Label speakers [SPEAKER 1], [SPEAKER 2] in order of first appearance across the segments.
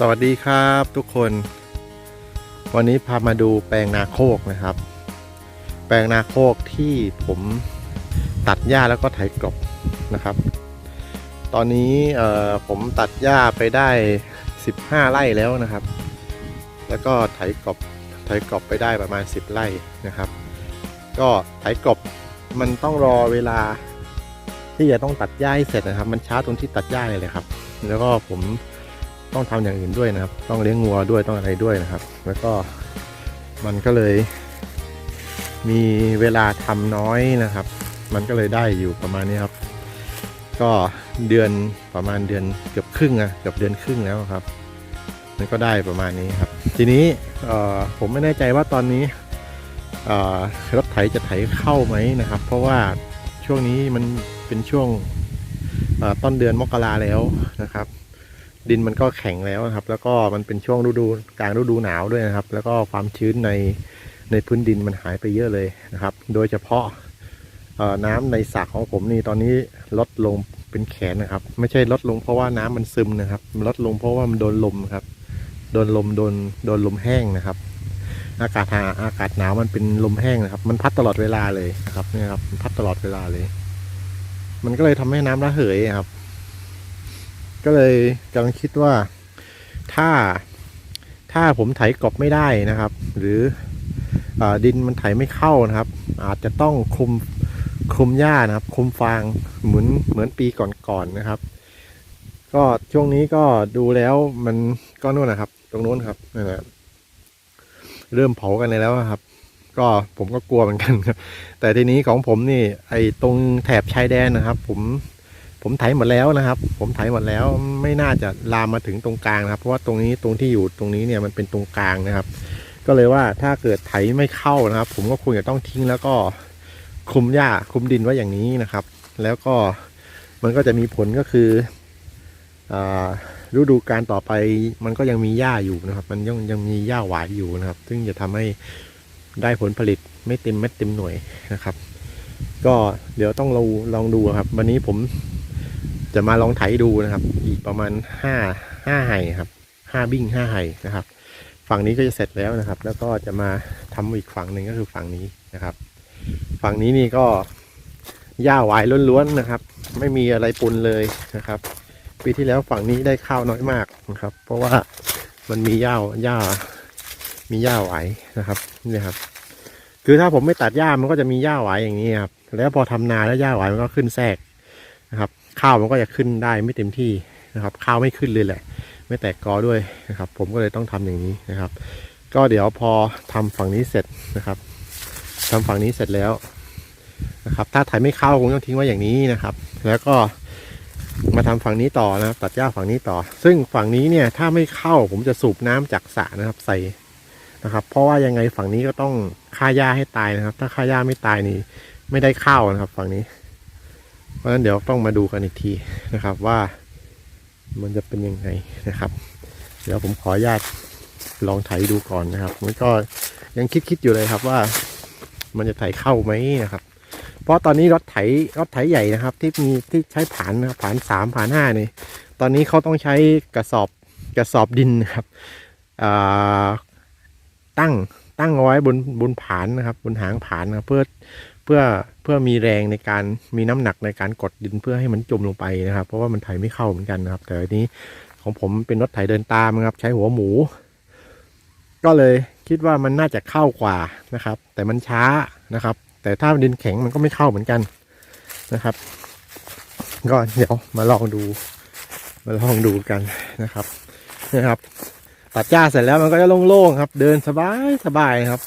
[SPEAKER 1] สวัสดีครับทุกคน วันนี้พามาดูแปลงนาโคกนะครับ แปลงนาโคกที่ผมตัดหญ้าแล้วก็ไถกลบนะครับ ตอนนี้เอ่อผมตัดหญ้าไปได้ 15 ไร่แล้วนะครับ แล้วก็ไถกลบไถกลบไปได้ประมาณ 10 ไร่นะครับ ก็ไถกลบมันต้องรอเวลาที่จะต้องตัดหญ้าให้เสร็จนะครับ มันช้าตรงที่ตัดหญ้าเลยเลยครับ แล้วก็ผม ต้องทำอย่างอื่นด้วยนะครับ ต้องเลี้ยงงัวด้วยต้องอะไรด้วยนะครับ แล้วก็มันก็เลย มีเวลาทำน้อยนะครับ มันก็เลยได้อยู่ประมาณนี้ครับ ก็เดือนประมาณเดือนเกือบครึ่งอะเกือบเดือนครึ่งแล้วครับมันก็ได้ประมาณนี้ครับ ทีนี้ผมไม่แน่ใจว่าตอนนี้รถไถจะไถเข้าไหมนะครับ เพราะว่าช่วงนี้มันเป็นช่วงต้นเดือนมกราแล้วนะครับ ดินมันก็แข็งแล้วนะครับ แล้วก็มันเป็นช่วงฤดูกลางฤดูหนาวด้วยนะครับ แล้วก็ความชื้นในในพื้นดินมันหายไปเยอะเลยนะครับ โดยเฉพาะน้ำในสระของผมนี่ตอนนี้ลดลงเป็นแขนนะครับ ไม่ใช่ลดลงเพราะว่าน้ำมันซึมนะครับ มันลดลงเพราะว่ามันโดนลมครับ โดนลมโดนโดนลมแห้งนะครับ อากาศหาอากาศหนาวมันเป็นลมแห้งนะครับ มันพัดตลอดเวลาเลยนะครับเนี่ยครับพัดตลอดเวลาเลย มันก็เลยทำให้น้ำระเหยครับ ก็เลยกำลังคิดว่าถ้าถ้าผมไถกบไม่ได้นะครับ หรืออดินมันไถไม่เข้านะครับ อาจจะต้องคลุมคลุมหญ้านะครับคลุมฟางเหมือนเหมือนปีก่อนๆนะครับ ก็ช่วงนี้ก็ดูแล้วมันก็นู่นนะครับ ตรงนู้นครับนั่นแหละเริ่มเผากันแล้วครับ ก็ผมก็กลัวเหมือนกันครับแต่ทีนี้ของผมนี่ ไอ้ตรงแถบชายแดนนะครับ ผม ผมไถหมดแล้วนะครับ ผมไถหมดแล้วไม่น่าจะลามมาถึงตรงกลางนะครับ เพราะว่าตรงนี้ตรงที่อยู่ตรงนี้เนี่ยมันเป็นตรงกลางนะครับ ก็เลยว่าถ้าเกิดไถไม่เข้านะครับ ผมก็ควรจะต้องทิ้งแล้วก็คุมหญ้าคุมดินไว้อย่างนี้นะครับ แล้วก็มันก็จะมีผลก็คือฤดูการต่อไปมันก็ยังมีหญ้าอยู่นะครับ มันยังยังมีหญ้าหวายอยู่นะครับ ซึ่งจะทำให้ได้ผลผลิตไม่เต็มเม็ดเต็มหน่วยนะครับ ก็เดี๋ยวต้องลองลองดูครับ วันนี้ผม จะมาลองไถดูนะครับ อีกประมาณห้าห้าไห่ครับห้าบิ้งห้าไห่นะครับ ฝั่งนี้ก็จะเสร็จแล้วนะครับ แล้วก็จะมาทำอีกฝั่งหนึ่งก็คือฝั่งนี้นะครับ ฝั่งนี้นี่ก็หญ้าหวายล้วนๆนะครับ ไม่มีอะไรปนเลยนะครับ ปีที่แล้วฝั่งนี้ได้ข้าวน้อยมากนะครับ เพราะว่ามันมีหญ้าหญ้า มีหญ้าหวายนะครับนี่ครับ คือถ้าผมไม่ตัดหญ้ามันก็จะมีหญ้าหวายอย่างนี้ครับแล้วพอทำนาแล้วหญ้าหวายมันก็ขึ้นแทรกนะครับ ข้าวมันก็จะขึ้นได้ไม่เต็มที่นะครับ ข้าวไม่ขึ้นเลยแหละ ไม่แตกกอด้วยนะครับ ผมก็เลยต้องทำอย่างนี้นะครับ ก็เดี๋ยวพอทำฝั่งนี้เสร็จนะครับทำฝั่งนี้เสร็จแล้วนะครับ ถ้าไถไม่เข้าคงต้องทิ้งไว้อย่างนี้นะครับ แล้วก็มาทำฝั่งนี้ต่อนะครับ ตัดหญ้าฝั่งนี้ต่อ ซึ่งฝั่งนี้เนี่ยถ้าไม่เข้าผมจะสูบน้ำจากสระนะครับใส่นะครับ เพราะว่ายังไงฝั่งนี้ก็ต้องฆ่าหญ้าให้ตายนะครับ ถ้าฆ่าหญ้าไม่ตายนี่ไม่ได้ข้าวนะครับ ฝั่งนี้ เพราะฉะนั้นเดี๋ยวต้องมาดูกันอีกทีนะครับว่ามันจะเป็นยังไงนะครับ เดี๋ยวผมขออนุญาตลองไถดูก่อนนะครับมันก็ยังคิดคิดๆอยู่เลยครับว่า มันจะไถเข้าไหมนะครับ เพราะตอนนี้รถไถรถไถใหญ่นะครับ ที่มีที่ใช้ผานนะครับผานสามผานห้านี่ตอนนี้เขาต้องใช้กระสอบกระสอบดินนะครับตั้งตั้งเอาไว้บนบนผานนะครับ บนหางผานนะเพื่อ เพื่อเพื่อมีแรงในการมีน้ำหนักในการกดดินเพื่อให้มันจมลงไปนะครับ เพราะว่ามันไถไม่เข้าเหมือนกันนะครับ แต่อันนี้ของผมเป็นรถไถเดินตามนะครับ ใช้หัวหมู ก็เลยคิดว่ามันน่าจะเข้ากว่านะครับ แต่มันช้านะครับ แต่ถ้าดินแข็งมันก็ไม่เข้าเหมือนกันนะครับ ก็เดี๋ยวมาลองดู มาลองดูกันนะครับนะครับตัดหญ้าเสร็จแล้วมันก็จะโล่งๆครับ เดินสบายสบายครับ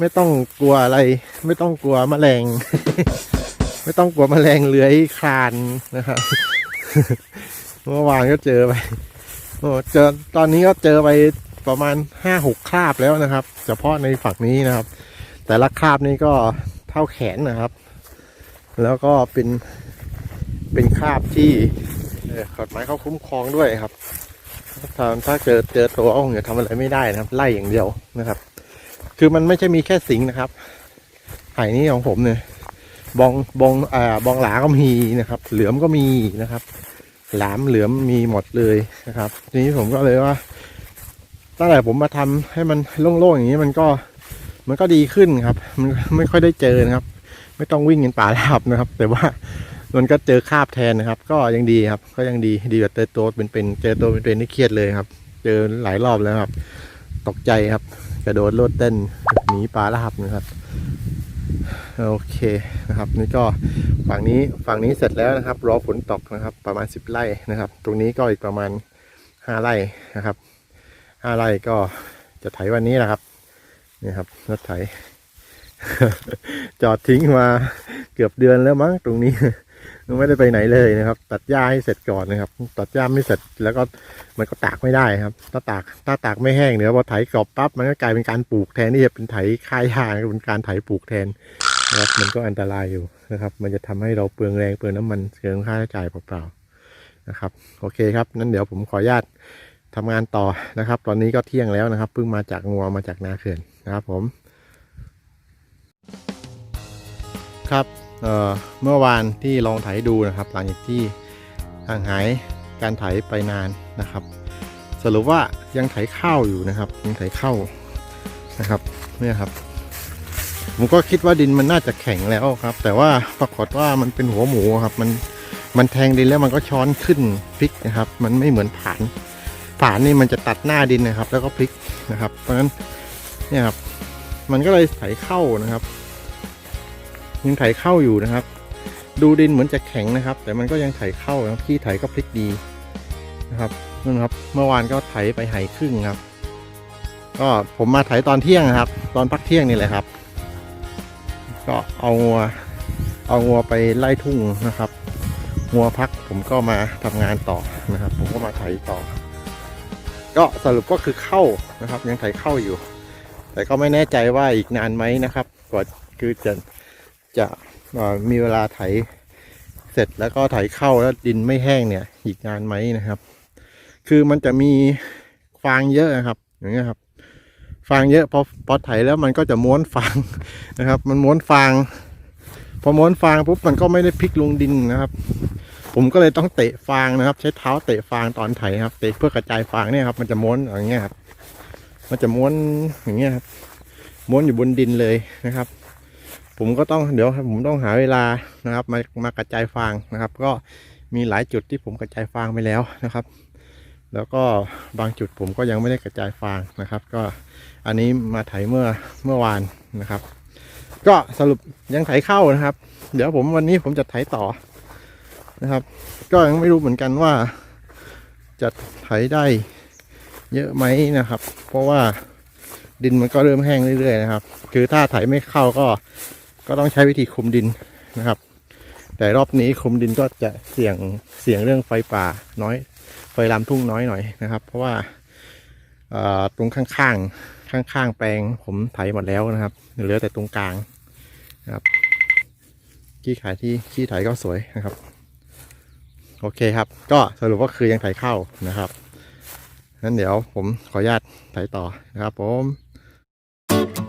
[SPEAKER 1] ไม่ต้องกลัวอะไร ไม่ต้องกลัวแมลง ไม่ต้องกลัวแมลงเลื้อยคลานนะครับเมื่อวานก็เจอไปโอ้เจอตอนนี้ก็เจอไปประมาณห้าหกคราบแล้วนะครับ เฉพาะในฝั่งนี้นะครับ แต่ละคราบนี้ก็เท่าแขนนะครับ แล้วก็เป็นเป็นคราบที่เอ่อกฎหมายเขาคุ้มครองด้วยครับถ้าถ้าเจอเจอตัวอ้องอย่าทำอะไรไม่ได้นะครับ ไล่อย่างเดียวนะครับ คือมันไม่ใช่มีแค่สิงนะครับไห่นี้ของผมเนี่ยบองบองอ่าบองหลาก็มีนะครับ เหลือมก็มีนะครับ หลามเหลือมมีหมดเลยนะครับทีนี้ผมก็เลยว่า ตั้งแต่ผมมาทำให้มันโล่งๆอย่างนี้มันก็มันก็ดีขึ้นครับ มันไม่ค่อยได้เจอนะครับ ไม่ต้องวิ่งกันป่าราบนะครับ แต่ว่ามันก็เจอคาบแทนนะครับ ก็ยังดีครับ ก็ยังดีดีกว่าเจอตัวเป็นๆเจอตัวเป็นๆนี่เครียดเลยครับ เจอหลายรอบแล้วครับ ตกใจครับ กระโดดโลดเต้นหนีปลาราบนะครับโอเคนะครับนี่ก็ฝั่งนี้ฝั่งนี้เสร็จแล้วนะครับ รอฝนตกนะครับ ประมาณ 10ไร่นะครับ ตรงนี้ก็อีกประมาณ 5ไร่นะครับ5ไร่ก็จะไถวันนี้แหละครับนี่ครับรถไถ จอดทิ้งมาเกือบเดือนแล้วมั้งตรงนี้ ไม่ได้ไปไหนเลยนะครับ ตัดหญ้าให้เสร็จก่อนนะครับ ตัดหญ้าไม่เสร็จแล้วก็มันก็ตากไม่ได้ครับ ถ้าตากถ้าตากไม่แห้งเดี๋ยวพอไถกรอบปั๊บมันก็กลายเป็นการปลูกแทนที่จะเป็นไถคายหญ้าเป็นการไถปลูกแทนนะครับมันก็อันตรายอยู่นะครับ มันจะทำให้เราเปลืองแรงเปลืองน้ำมันเปลืองค่าใช้จ่ายเปล่าๆนะครับ โอเคครับงั้นเดี๋ยวผมขออนุญาตทำงานต่อนะครับ ตอนนี้ก็เที่ยงแล้วนะครับเพิ่งมาจากงัวมาจากนาเขื่อนนะครับผมครับ เเมื่อวานที่ลองไถดูนะครับ หลังจากที่ห่างหายการไถไปนานนะครับ สรุปว่ายังไถข้าวอยู่นะครับ ยังไถข้าวนะครับเนี่ยครับ ผมก็คิดว่าดินมันน่าจะแข็งแล้วครับ แต่ว่าปรากฏว่ามันเป็นหัวหมูครับ มันมันแทงดินแล้วมันก็ช้อนขึ้นพลิกนะครับ มันไม่เหมือนผานผานนี่มันจะตัดหน้าดินนะครับ แล้วก็พลิกนะครับ เพราะฉะนั้นเนี่ยครับ มันก็เลยไถเข้านะครับ ยังไถเข้าอยู่นะครับ ดูดินเหมือนจะแข็งนะครับ แต่มันก็ยังไถเข้านะที่ไถก็พลิกดีนะครับนั่นครับ เมื่อวานก็ไถไปไหครึ่งครับ ก็ผมมาไถตอนเที่ยงนะครับ ตอนพักเที่ยงนี่แหละครับ ก็เอางัวเอางัวไปไล่ทุ่งนะครับงัวพักผมก็มาทำงานต่อนะครับ ผมก็มาไถต่อ ก็สรุปก็คือเข้านะครับ ยังไถเข้าอยู่ แต่ก็ไม่แน่ใจว่าอีกนานไหมนะครับกว่าคือจะ จะมีเวลาไถเสร็จแล้วก็ไถเข้าแล้วดินไม่แห้งเนี่ย อีกนานไหมนะครับ คือมันจะมีฟางเยอะนะครับ อย่างเงี้ยครับฟางเยอะพอพอไถแล้วมันก็จะม้วนฟางนะครับ มันม้วนฟาง พอม้วนฟางปุ๊บมันก็ไม่ได้พลิกลงดินนะครับ ผมก็เลยต้องเตะฟางนะครับ ใช้เท้าเตะฟางตอนไถครับเตะเพื่อกระจายฟางเนี่ยครับ มันจะม้วนอย่างเงี้ยครับ มันจะม้วนอย่างเงี้ยครับม้วนอยู่บนดินเลยนะครับ ผมก็ต้องเดี๋ยวผมต้องหาเวลานะครับ มามากระจายฟางนะครับ ก็มีหลายจุดที่ผมกระจายฟางไปแล้วนะครับ แล้วก็บางจุดผมก็ยังไม่ได้กระจายฟางนะครับ ก็อันนี้มาไถเมื่อเมื่อวานนะครับ ก็สรุปยังไถเข้านะครับ เดี๋ยวผมวันนี้ผมจะไถต่อนะครับ ก็ยังไม่รู้เหมือนกันว่า จะไถได้เยอะไหมนะครับ เพราะว่าดินมันก็เริ่มแห้งเรื่อยๆนะครับ คือถ้าไถไม่เข้าก็ ก็ต้องใช้วิธีคุมดินนะครับ แต่รอบนี้คุมดินก็จะเสี่ยงเสี่ยงเรื่องไฟป่าน้อย ไฟลามทุ่งน้อยหน่อยนะครับ เพราะว่าตรงข้างๆข้างๆ แปลงผมไถหมดแล้วนะครับเหลือแต่ตรงกลางนะครับขี้ขายที่ขี้ไถก็สวยนะครับ โอเคครับ ก็สรุปว่าคือยังไถเข้านะครับงั้นเดี๋ยวผมขออนุญาตไถต่อนะครับผม